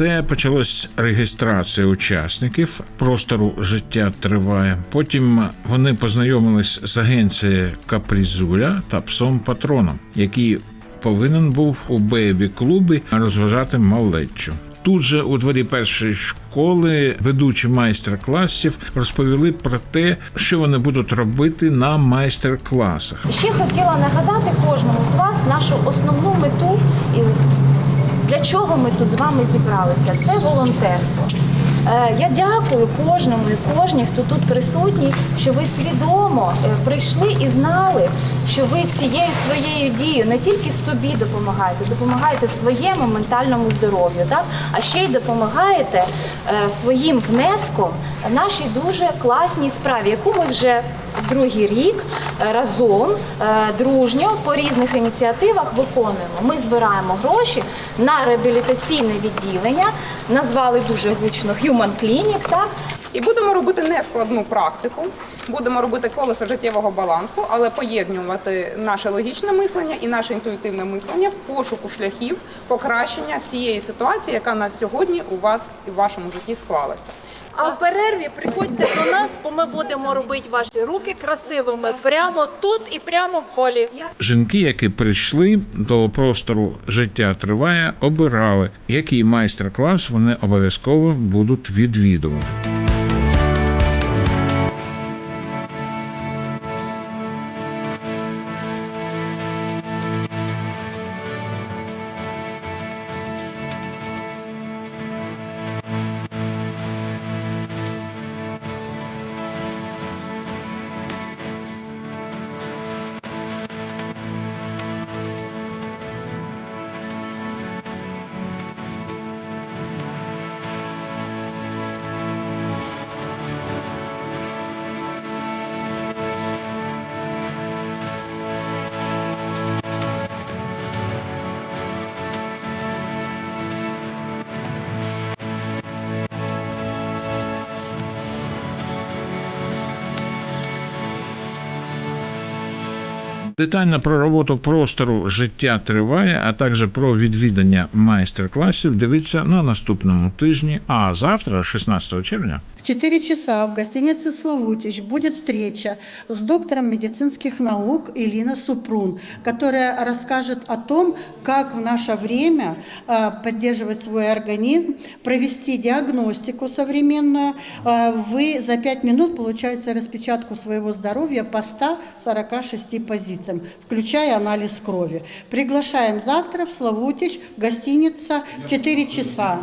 Це почалось реєстрація учасників простору життя триває. Потім вони познайомились з агенцією Капрізуля та псом патроном, який повинен був у бейбі-клубі розважати малечу. Тут же у дворі першої школи ведучі майстер-класів розповіли про те, що вони будуть робити на майстер-класах. Ще хотіла нагадати кожному з вас нашу основну мету і для чого ми тут з вами зібралися. Це волонтерство. Е, Я дякую кожному і кожній, хто тут присутній, що ви свідомо е, прийшли і знали, що ви цією своєю дією не тільки собі допомагаєте, допомагаєте своєму ментальному здоров'ю, так? а ще й допомагаєте е, своїм внеском нашій дуже класній справі, яку ми вже другий рік разом е, дружньо по різних ініціативах виконуємо. Ми збираємо гроші на реабілітаційне відділення, назвали дуже гучно Human Clinic, так? І будемо робити нескладну практику, будемо робити колесо життєвого балансу, але поєднувати наше логічне мислення і наше інтуїтивне мислення в пошуку шляхів покращення тієї ситуації, яка на сьогодні у вас і в вашому житті склалася. А в перерві приходьте до бо ми будемо робити ваші руки красивими прямо тут і прямо в холі. Жінки, які прийшли до простору життя триває, обирали, який майстер-клас вони обов'язково будуть відвідувати. Детально про роботу простору життя триває, а також про відвідання майстер-класів. Дивіться на наступному тижні. А завтра, 16 червня, В 4 часа в гостинице «Славутич» будет встреча с доктором медицинских наук Илина Супрун, которая расскажет о том, как в наше время э, поддерживать свой организм, провести диагностику современную. Э, Вы за 5 минут получаете распечатку своего здоровья по 146 Позициям, включая анализ крови. Приглашаем завтра в Славутич, гостиница 4 часа.